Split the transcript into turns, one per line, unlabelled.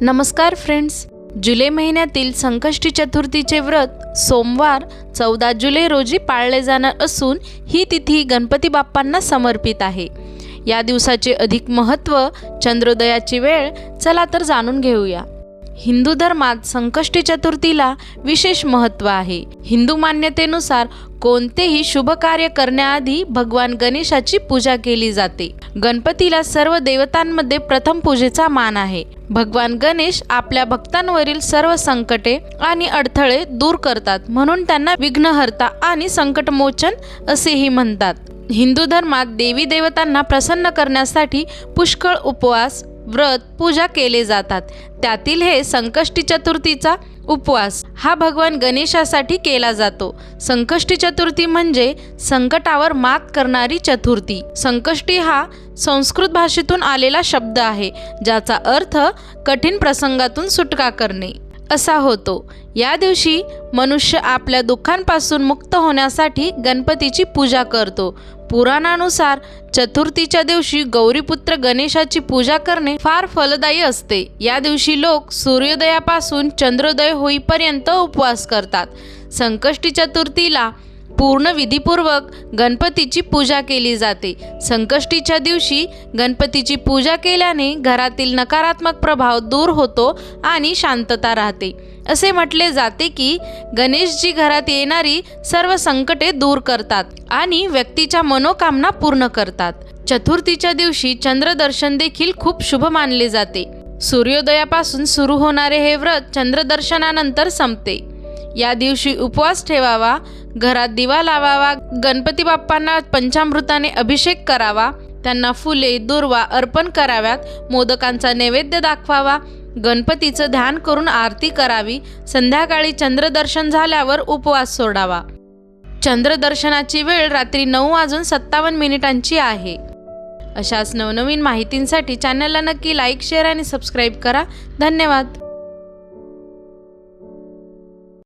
नमस्कार फ्रेंड्स. जुलै महिन्यातील संकष्टी चतुर्थीचे व्रत सोमवार चौदा जुलै रोजी पाळले जाणार असून ही तिथी गणपती बाप्पांना समर्पित आहे. या दिवसाचे अधिक महत्त्व चंद्रोदयाची वेळ चला तर जाणून घेऊया. हिंदू धर्मात संकष्टी चतुर्थीला विशेष महत्त्व आहे. हिंदू मान्यतेनुसार कोणतेही शुभ कार्य करण्याआधी भगवान गणेशाची पूजा केली जाते. गणपतीला सर्व देवतांमध्ये प्रथम पूजेचा मान आहे. भगवान गणेश आपल्या भक्तांवरील सर्व संकटे आणि अडथळे दूर करतात म्हणून त्यांना विघ्नहर्ता आणि संकटमोचन असेही म्हणतात. हिंदू धर्मात देवी देवतांना प्रसन्न करण्यासाठी पुष्कळ उपवास व्रत पूजा केले जातात. त्यातील हे संकष्टी चतुर्थीचा उपवास. हा भगवान गणेशासाठी केला जातो. संकष्टी चतुर्थी म्हणजे संकटावर मात करणारी चतुर्थी. संकष्टी हा संस्कृत भाषेतून आलेला शब्द आहे ज्याचा अर्थ कठीण प्रसंगातून सुटका करणे. असा होतो. या दिवशी मनुष्य आपल्या दुःखांपासून मुक्त होण्यासाठी गणपतीची पूजा करतो. पुराणानुसार चतुर्थीच्या दिवशी गौरीपुत्र गणेशाची पूजा करणे फार फलदायी असते. या दिवशी लोक सूर्योदयापासून चंद्रोदय होईपर्यंत उपवास करतात. संकष्टी चतुर्थीला पूर्ण विधीपूर्वक गणपतीची पूजा केली जाते. संकष्टीच्या दिवशी गणपतीची पूजा केल्याने घरातील नकारात्मक प्रभाव दूर होतो आणि शांतता राहते. असे म्हटले जाते की गणेशजी घरात येणारी सर्व संकटे दूर करतात आणि व्यक्तीच्या मनोकामना पूर्ण करतात. चतुर्थीच्या दिवशी चंद्रदर्शन देखील खूप शुभ मानले जाते. सूर्योदयापासून सुरू होणारे हे व्रत चंद्रदर्शनानंतर संपते. या दिवशी उपवास ठेवावा घरात दिवा लावावा गणपती बाप्पांना पंचामृताने अभिषेक करावा त्यांना फुले दुर्वा अर्पण कराव्यात मोदकांचा नैवेद्य दाखवावा गणपतीचं ध्यान करून आरती करावी संध्याकाळी चंद्रदर्शन झाल्यावर उपवास सोडावा. चंद्रदर्शनाची वेळ रात्री नऊ वाजून सत्तावन्न मिनिटांची आहे. अशाच नवनवीन माहितींसाठी चॅनलला नक्की लाईक शेअर आणि सबस्क्राईब करा. धन्यवाद.